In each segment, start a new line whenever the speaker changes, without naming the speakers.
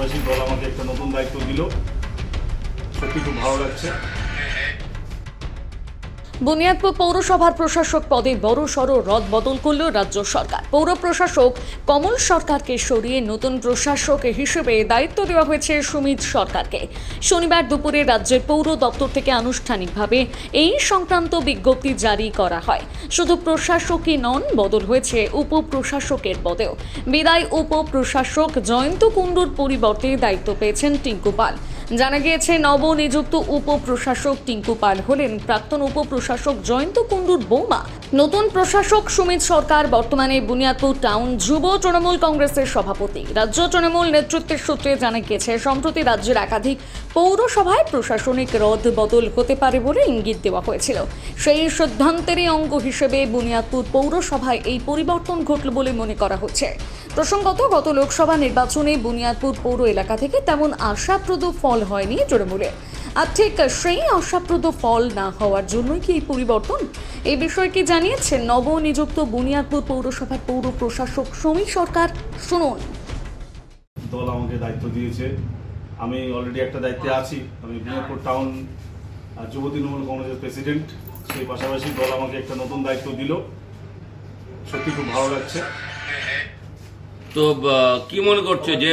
পাশাপাশি দল আমাকে একটা নতুন দায়িত্ব দিল। সত্যি খুব ভালো লাগছে।
বুনিয়াদপুর পৌরসভার প্রশাসক পদে বড় সড় রদ বদল করল রাজ্য সরকার। পৌর প্রশাসক কমল সরকারকে সরিয়ে নতুন প্রশাসক হিসেবে দায়িত্ব দেওয়া হয়েছে সুমিত সরকারকে। শনিবার দুপুরে রাজ্যের পৌর দপ্তর থেকে আনুষ্ঠানিকভাবে এই সংক্রান্ত বিজ্ঞপ্তি জারি করা হয়। শুধু প্রশাসকই নন, বদল হয়েছে উপপ্রশাসকের পদেও। বিদায় উপপ্রশাসক জয়ন্ত কুণ্ডুর পরিবর্তে দায়িত্ব পেয়েছেন টিঙ্কু পাল। জানা গিয়েছে, নবনিযুক্ত উপপ্রশাসক টিঙ্কু পাল হলেন প্রাক্তন উপপ্রশাসক জয়ন্ত কুণ্ডুর বৌমা। নতুন প্রশাসক সুমিত সরকার, বর্তমানে বুনিয়াদপুর টাউন যুব তৃণমূল কংগ্রেসের সভাপতি। রাজ্য তৃণমূল নেতৃত্বের সূত্রে জানা গিয়েছে, সম্প্রতি রাজ্যের একাধিক পৌরসভায় প্রশাসনিক রদ বদল হতে পারে বলে ইঙ্গিত দেওয়া হয়েছিল। সেই সিদ্ধান্তেরই অঙ্গ হিসেবে বুনিয়াদপুর পৌরসভায় এই পরিবর্তন ঘটল বলে মনে করা হচ্ছে। প্রসঙ্গত, গত লোকসভা নির্বাচনে বুনিয়াদপুর পৌর এলাকা থেকে তেমন আশাপ্রদ ফল হয়নি তৃণমূলের আর ঠিক সেই আশাপ্রদ ফল না হওয়ার জন্যই কি এই পরিবর্তন? এই বিষয়ে কি জানিয়েছেন নবনিযুক্ত বুনিয়াদপুর পৌরসভার পৌর প্রশাসক সমীর সরকার? শুনুন।
দল আমাকে দায়িত্ব দিয়েছে। আমি অলরেডি একটা দায়িত্বে আছি। আমি বিনাপুর টাউন যুব তৃণমূল কংগ্রেসের প্রেসিডেন্ট সেই পাশাপাশি দল আমাকে একটা নতুন দায়িত্ব দিল। সত্যি খুব ভালো লাগছে।
তো কি মনে করছ যে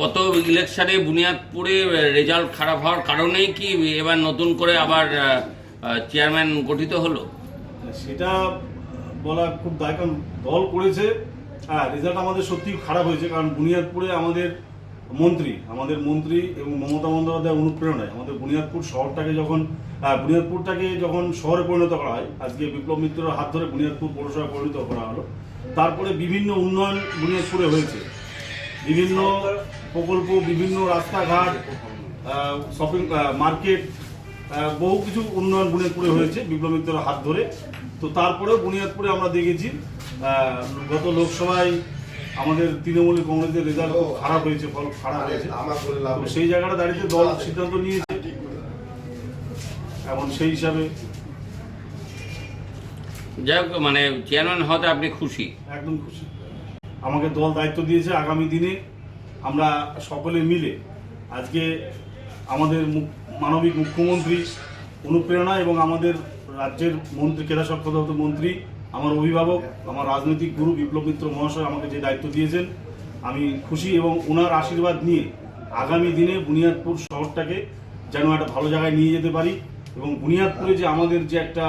গত ইলেকশনে বুনিয়াদপুরে রেজাল্ট খারাপ হওয়ার কারণেই কি এবার নতুন করে আবার চেয়ারম্যান গঠিত হলো?
সেটা বলা খুব দায়, কারণ দল করেছে হ্যাঁ রেজাল্ট আমাদের সত্যি খারাপ হয়েছে, কারণ বুনিয়াদপুরে আমাদের মন্ত্রী আমাদের মন্ত্রী এবং মমতা বন্দ্যোপাধ্যায় অনুপ্রেরণায় আমাদের বুনিয়াদপুর শহরটাকে যখন বুনিয়াদপুরটাকে যখন শহরে পরিণত করা হয় আজকে বিপ্লব মিত্রের হাত ধরে বুনিয়াদপুর পৌরসভা পরিণত করা হলো। তারপরে বিভিন্ন উন্নয়ন বুনিয়াদপুরে হয়েছে। বিভিন্ন প্রকল্প বিভিন্ন রাস্তাঘাট শপিং মার্কেট বহু কিছু উন্নয়ন বুনিয়াদপুরে হয়েছে বিপ্লব মিত্রের হাত ধরে। তো তারপরেও বুনিয়াদপুরে আমরা দেখেছি গত লোকসভায় আমাদের তৃণমূল কংগ্রেসের রেজাল্ট খুব খারাপ হয়েছে ফল খারাপ হয়েছে। সেই জায়গাটা দাঁড়িয়ে দল সিদ্ধান্ত নিয়েছে। এখন সেই হিসাবে
যাই হোক মানে চেয়ারম্যান হতে আপনি খুশি?
একদম খুশি। আমাকে দল দায়িত্ব দিয়েছে আগামী দিনে আমরা সকলে মিলে আজকে আমাদের মানবিক মুখ্যমন্ত্রী অনুপ্রেরণা এবং আমাদের রাজ্যের মন্ত্রী ক্রীড়া সক্ষত মন্ত্রী আমার অভিভাবক আমার রাজনৈতিক গুরু বিপ্লব মিত্র মহাশয় আমাকে যে দায়িত্ব দিয়েছেন আমি খুশি এবং ওনার আশীর্বাদ নিয়ে আগামী দিনে বুনিয়াদপুর শহরটাকে যেন একটা ভালো জায়গায় নিয়ে যেতে পারি। এবং বুনিয়াদপুরে যে আমাদের যে একটা,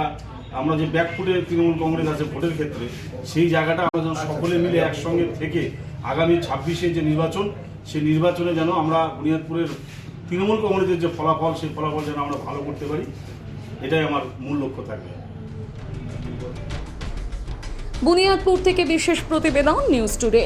আমরা যে ব্যাকফুটে তৃণমূল কংগ্রেস আছে ভোটের ক্ষেত্রে, সেই জায়গাটা আমরা যেন সকলে মিলে একসঙ্গে থেকে আগামী ছাব্বিশে যে নির্বাচন, সেই নির্বাচনে যেন আমরা বুনিয়াদপুরের তৃণমূল কংগ্রেসের যে ফলাফল, সেই ফলাফল যেন আমরা ভালো করতে পারি, এটাই আমার মূল লক্ষ্য থাকবে।
বুনিয়াদপুর থেকে বিশেষ প্রতিবেদন, নিউজ টুডে।